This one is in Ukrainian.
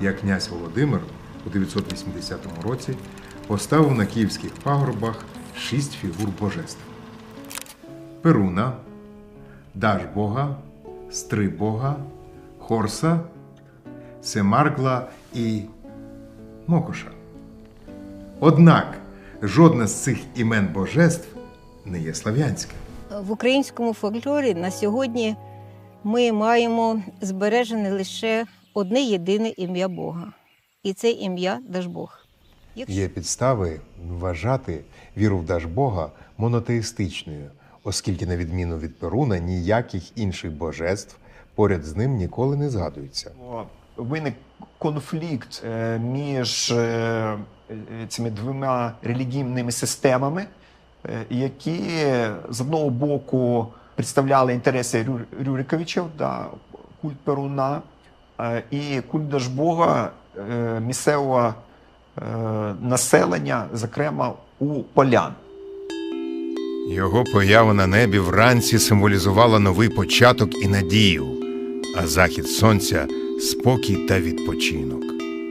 як князь Володимир у 980 році поставив на київських пагорбах шість фігур божеств: Перуна, Дажбога, Стрибога, Хорса, Семаргла і Мокоша. Однак жодне з цих імен божеств не є слав'янським. В українському фольклорі на сьогодні ми маємо збережене лише одне єдине ім'я Бога. І це ім'я Дажбог. Якщо- Є підстави вважати віру в Дажбога монотеїстичною, оскільки, на відміну від Перуна, ніяких інших божеств поряд з ним ніколи не згадується. Виник конфлікт е, між е, е, цими двома релігійними системами, які з одного боку представляли інтереси Рюриковичів, да, культ Перуна, і культ Дажбога е, місцевого е, населення, зокрема у полян. Його поява на небі вранці символізувала новий початок і надію, а захід сонця спокій та відпочинок.